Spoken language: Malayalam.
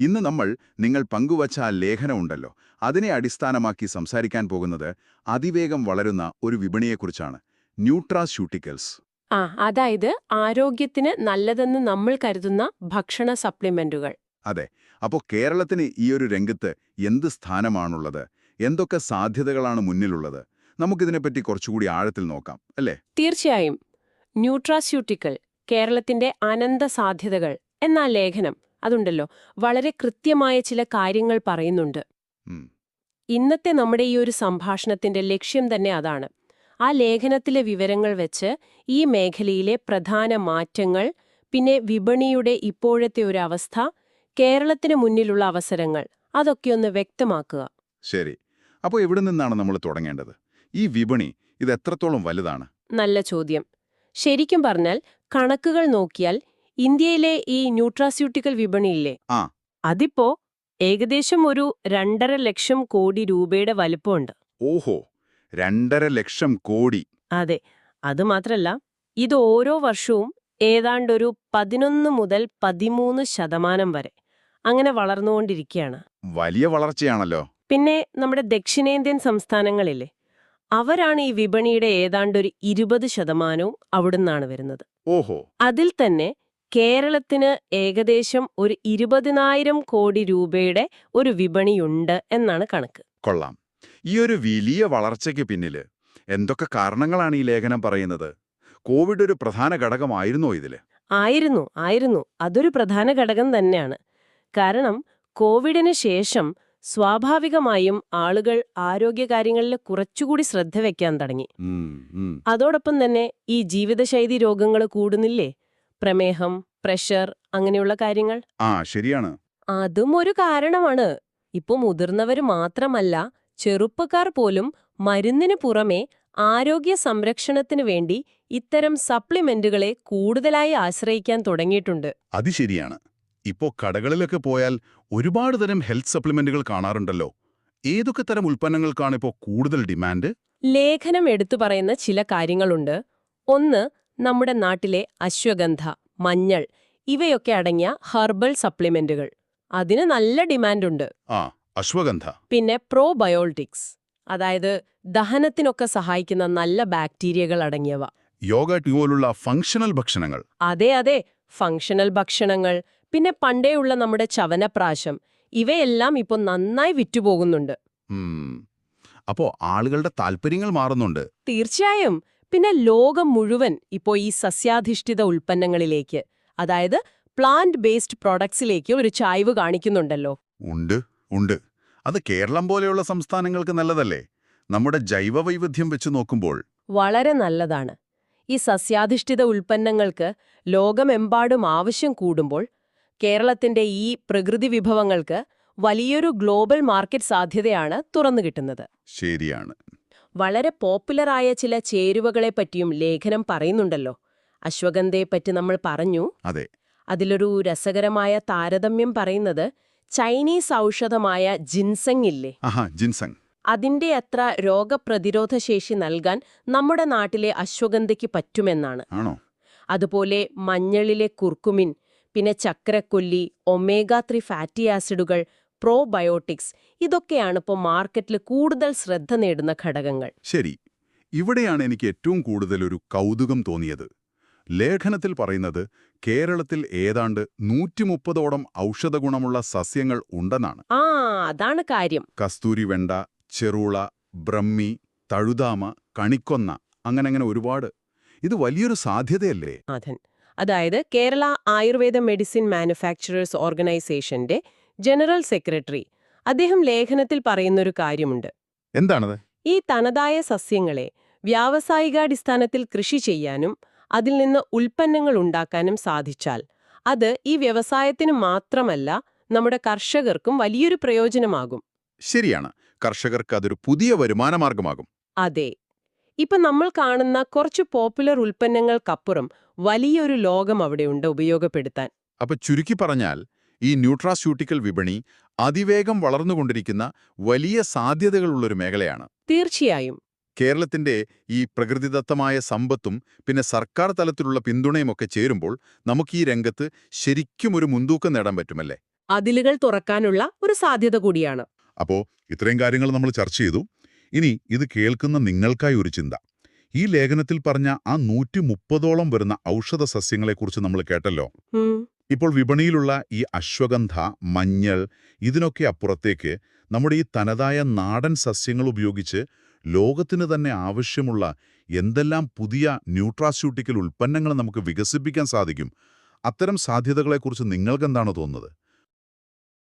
ഇന്ന് നമ്മൾ നിങ്ങൾ പങ്കുവച്ച ആ ലേഖനമുണ്ടല്ലോ അതിനെ അടിസ്ഥാനമാക്കി സംസാരിക്കാൻ പോകുന്നത് അതിവേഗം വളരുന്ന ഒരു വിപണിയെക്കുറിച്ചാണ്. ന്യൂട്രാസ്യൂട്ടിക്കൽസ് ആ അതായത് ആരോഗ്യത്തിന് നല്ലതെന്ന് നമ്മൾ കരുതുന്ന ഭക്ഷണ സപ്ലിമെന്റുകൾ. അതെ അപ്പോൾ കേരളത്തിന് ഈ ഒരു രംഗത്ത് എന്ത് സ്ഥാനമാണുള്ളത്? എന്തൊക്കെ സാധ്യതകളാണ് മുന്നിലുള്ളത്? നമുക്കിതിനെപ്പറ്റി കുറച്ചുകൂടി ആഴത്തിൽ നോക്കാം അല്ലേ? തീർച്ചയായും. ന്യൂട്രാസ്യൂട്ടിക്കൽ കേരളത്തിന്റെ അനന്ത സാധ്യതകൾ എന്ന ലേഖനം. അതുണ്ടല്ലോ. വളരെ കൃത്യമായ ചില കാര്യങ്ങൾ പറയുന്നുണ്ട്. ഇന്നത്തെ നമ്മുടെ ഈ ഒരു സംഭാഷണത്തിന്റെ ലക്ഷ്യം തന്നെ അതാണ്. ആ ലേഖനത്തിലെ വിവരങ്ങൾ വെച്ച് ഈ മേഖലയിലെ പ്രധാന മാറ്റങ്ങൾ പിന്നെ വിപണിയുടെ ഇപ്പോഴത്തെ ഒരു അവസ്ഥ കേരളത്തിന് മുന്നിലുള്ള അവസരങ്ങൾ അതൊക്കെ ഒന്ന് വ്യക്തമാക്കുക. ശരി. അപ്പോൾ എവിടെ നിന്നാണ് നമ്മൾ തുടങ്ങേണ്ടത്? ഈ വിപണി ഇത് എത്രത്തോളം വലുതാണ്? നല്ല ചോദ്യം. ശരിക്കും പറഞ്ഞാൽ കണക്കുകൾ നോക്കിയാൽ ഇന്ത്യയിലെ ഈ ന്യൂട്രാസ്യൂട്ടിക്കൽ വിപണിയില്ലേ. അതിപ്പോ ഏകദേശം ഒരു രണ്ടര ലക്ഷം കോടി രൂപയുടെ വലിപ്പമുണ്ട്. ഓഹോ രണ്ടര ലക്ഷം കോടി. അതെ അതുമാത്രല്ല ഇത് ഓരോ വർഷവും ഏതാണ്ടൊരു പതിനൊന്ന് മുതൽ പതിമൂന്ന് ശതമാനം വരെ അങ്ങനെ വളർന്നുകൊണ്ടിരിക്കുകയാണ്. വലിയ വളർച്ചയാണല്ലോ. പിന്നെ നമ്മുടെ ദക്ഷിണേന്ത്യൻ സംസ്ഥാനങ്ങളില്ലേ അവരാണ് ഈ വിപണിയുടെ ഏതാണ്ടൊരു ഇരുപത് ശതമാനവും അവിടുന്നാണ് വരുന്നത്. ഓഹോ. അതിൽ തന്നെ കേരളത്തിന് ഏകദേശം ഒരു ഇരുപതിനായിരം കോടി രൂപയുടെ ഒരു വിപണിയുണ്ട് എന്നാണ് കണക്ക്. കൊള്ളാം. ഈ ഒരു വലിയ വളർച്ചയ്ക്ക് പിന്നിൽ എന്തൊക്കെ കാരണങ്ങളാണ് ഈ ലേഖനം പറയുന്നത്? കോവിഡ് ഒരു പ്രധാന ഘടകമായിരുന്നോ ഇതിൽ? ആയിരുന്നു ആയിരുന്നു. അതൊരു പ്രധാന ഘടകം തന്നെയാണ്. കാരണം കോവിഡിന് ശേഷം സ്വാഭാവികമായും ആളുകൾ ആരോഗ്യകാര്യങ്ങളിൽ കുറച്ചുകൂടി ശ്രദ്ധ വെക്കാൻ തുടങ്ങി. അതോടൊപ്പം തന്നെ ഈ ജീവിതശൈലി രോഗങ്ങൾ കൂടുന്നില്ലേ? പ്രമേഹം പ്രഷർ അങ്ങനെയുള്ള കാര്യങ്ങൾ? ആ ശരിയാണ്. അതും ഒരു കാരണമാണ്. ഇപ്പൊ മുതിർന്നവര് മാത്രമല്ല ചെറുപ്പക്കാർ പോലും മരുന്നിന് പുറമെ ആരോഗ്യ സംരക്ഷണത്തിനു വേണ്ടി ഇത്തരം സപ്ലിമെന്റുകളെ കൂടുതലായി ആശ്രയിക്കാൻ തുടങ്ങിയിട്ടുണ്ട്. അത് ശരിയാണ്. ഇപ്പോ കടകളിലൊക്കെ പോയാൽ ഒരുപാട് തരം ഹെൽത്ത് സപ്ലിമെന്റുകൾ കാണാറുണ്ടല്ലോ. ഏതൊക്കെ തരം ഉൽപ്പന്നങ്ങൾക്കാണ് ഇപ്പോൾ കൂടുതൽ ഡിമാൻഡ്? ലേഖനം എടുത്തു പറയുന്ന ചില കാര്യങ്ങളുണ്ട്. ഒന്ന് നമ്മുടെ നാട്ടിലെ അശ്വഗന്ധ മഞ്ഞൾ ഇവയൊക്കെ അടങ്ങിയ ഹെർബൽ സപ്ലിമെന്റുകൾ. അതിന് നല്ല ഡിമാൻഡുണ്ട്. അശ്വഗന്ധ. പിന്നെ പ്രോബയോട്ടിക്സ് അതായത് ദഹനത്തിനൊക്കെ സഹായിക്കുന്ന നല്ല ബാക്ടീരിയകൾ അടങ്ങിയവ. യോഗ പോലുള്ള ഫങ്ഷണൽ ഭക്ഷണങ്ങൾ. അതെ അതെ. ഫങ്ഷണൽ ഭക്ഷണങ്ങൾ പിന്നെ പണ്ടേയുള്ള നമ്മുടെ ചവനപ്രാശം ഇവയെല്ലാം ഇപ്പോൾ നന്നായി വിറ്റുപോകുന്നുണ്ട്. അപ്പോ ആളുകളുടെ താല്പര്യങ്ങൾ മാറുന്നുണ്ട്. തീർച്ചയായും. പിന്നെ ലോകം മുഴുവൻ ഇപ്പോൾ ഈ സസ്യാധിഷ്ഠിത ഉൽപ്പന്നങ്ങളിലേക്ക് അതായത് പ്ലാന്റ് ബേസ്ഡ് പ്രോഡക്ട്സിലേക്ക് ഒരു ചായ്വ് കാണിക്കുന്നുണ്ടല്ലോ. ഉണ്ട് ഉണ്ട്. അത് കേരളം പോലെയുള്ള സംസ്ഥാനങ്ങൾക്ക് നല്ലതല്ലേ? നമ്മുടെ ജൈവ വൈവിധ്യം വെച്ച് നോക്കുമ്പോൾ. വളരെ നല്ലതാണ്. ഈ സസ്യാധിഷ്ഠിത ഉൽപ്പന്നങ്ങൾക്ക് ലോകമെമ്പാടും ആവശ്യം കൂടുമ്പോൾ കേരളത്തിന്റെ ഈ പ്രകൃതി വിഭവങ്ങൾക്ക് വലിയൊരു ഗ്ലോബൽ മാർക്കറ്റ് സാധ്യതയാണ് തുറന്നു കിട്ടുന്നത്. ശരിയാണ്. വളരെ പോപ്പുലറായ ചില ചേരുവകളെപ്പറ്റിയും ലേഖനം പറയുന്നുണ്ടല്ലോ. അശ്വഗന്ധയെപ്പറ്റി നമ്മൾ പറഞ്ഞു. അതെ. അതിലൊരു രസകരമായ താരതമ്യം പറയുന്നത് ചൈനീസ് ഔഷധമായ ജിൻസങ് ഇല്ലേ ജിൻസങ്. അതിന്റെ അത്ര രോഗപ്രതിരോധ ശേഷി നൽകാൻ നമ്മുടെ നാട്ടിലെ അശ്വഗന്ധയ്ക്ക് പറ്റുമെന്നാണ്. അതുപോലെ മഞ്ഞളിലെ കുർക്കുമിൻ പിന്നെ ചക്രക്കൊല്ലി ഒമേഗ ത്രീ ഫാറ്റി ആസിഡുകൾ പ്രോബയോട്ടിക്സ് ഇതൊക്കെയാണ് ഇപ്പോൾ മാർക്കറ്റിൽ കൂടുതൽ ശ്രദ്ധ നേടുന്ന ഘടകങ്ങൾ. ശരി. ഇവിടെയാണ് എനിക്ക് ഏറ്റവും കൂടുതൽ ഒരു കൗതുകം തോന്നിയത്. ലേഖനത്തിൽ പറയുന്നത് കേരളത്തിൽ ഏതാണ്ട് നൂറ്റിമുപ്പതോളം ഔഷധഗുണമുള്ള സസ്യങ്ങൾ ഉണ്ടെന്നാണ്. ആ അതാണ് കാര്യം. കസ്തൂരി വെണ്ട ചെറുള ബ്രഹ്മി തഴുതാമ കണിക്കൊന്ന അങ്ങനെ അങ്ങനെ ഒരുപാട്. ഇത് വലിയൊരു സാധ്യതയല്ലേ? അതെ. അതായത് കേരള ആയുർവേദ മെഡിസിൻ മാനുഫാക്ചറേഴ്സ് ഓർഗനൈസേഷന്റെ ജനറൽ സെക്രട്ടറി. അദ്ദേഹം ലേഖനത്തിൽ പറയുന്നൊരു കാര്യമുണ്ട്. എന്താണത്? ഈ തനതായ സസ്യങ്ങളെ വ്യാവസായികാടിസ്ഥാനത്തിൽ കൃഷി ചെയ്യാനും അതിൽ നിന്ന് ഉൽപ്പന്നങ്ങൾ ഉണ്ടാക്കാനും സാധിച്ചാൽ അത് ഈ വ്യവസായത്തിന് മാത്രമല്ല നമ്മുടെ കർഷകർക്കും വലിയൊരു പ്രയോജനമാകും. ശരിയാണ്. കർഷകർക്ക് അതൊരു പുതിയ വരുമാനമാർഗമാകും. അതെ. ഇപ്പൊ നമ്മൾ കാണുന്ന കുറച്ച് പോപ്പുലർ ഉൽപ്പന്നങ്ങൾക്കപ്പുറം വലിയൊരു ലോകം അവിടെയുണ്ട് ഉപയോഗപ്പെടുത്താൻ. അപ്പൊ ചുരുക്കി പറഞ്ഞാൽ ഈ ന്യൂട്രാസ്യൂട്ടിക്കൽ വിപണി അതിവേഗം വളർന്നുകൊണ്ടിരിക്കുന്ന വലിയ സാധ്യതകളുള്ളൊരു മേഖലയാണ്. തീർച്ചയായും. കേരളത്തിന്റെ ഈ പ്രകൃതിദത്തമായ സമ്പത്തും പിന്നെ സർക്കാർ തലത്തിലുള്ള പിന്തുണയുമൊക്കെ ചേരുമ്പോൾ നമുക്ക് ഈ രംഗത്ത് ശരിക്കും ഒരു മുൻതൂക്കം നേടാൻ പറ്റുമല്ലേ? അതിലുകൾ തുറക്കാനുള്ള ഒരു സാധ്യത കൂടിയാണ്. അപ്പോ ഇത്രയും കാര്യങ്ങൾ നമ്മൾ ചർച്ച ചെയ്തു. ഇനി ഇത് കേൾക്കുന്ന നിങ്ങൾക്കായി ഒരു ചിന്ത. ഈ ലേഖനത്തിൽ പറഞ്ഞ ആ നൂറ്റി മുപ്പതോളം വരുന്ന ഔഷധ സസ്യങ്ങളെക്കുറിച്ച് നമ്മൾ കേട്ടല്ലോ. ഇപ്പോൾ വിപണിയിലുള്ള ഈ അശ്വഗന്ധ മഞ്ഞൾ ഇതിനൊക്കെ അപ്പുറത്തേക്ക് നമ്മുടെ ഈ തനതായ നാടൻ സസ്യങ്ങൾ ഉപയോഗിച്ച് ലോകത്തിന് തന്നെ ആവശ്യമുള്ള എന്തെല്ലാം പുതിയ ന്യൂട്രാസ്യൂട്ടിക്കൽ ഉൽപ്പന്നങ്ങൾ നമുക്ക് വികസിപ്പിക്കാൻ സാധിക്കും അത്തരം സാധ്യതകളെക്കുറിച്ച് നിങ്ങൾക്കെന്താണ് തോന്നുന്നത്?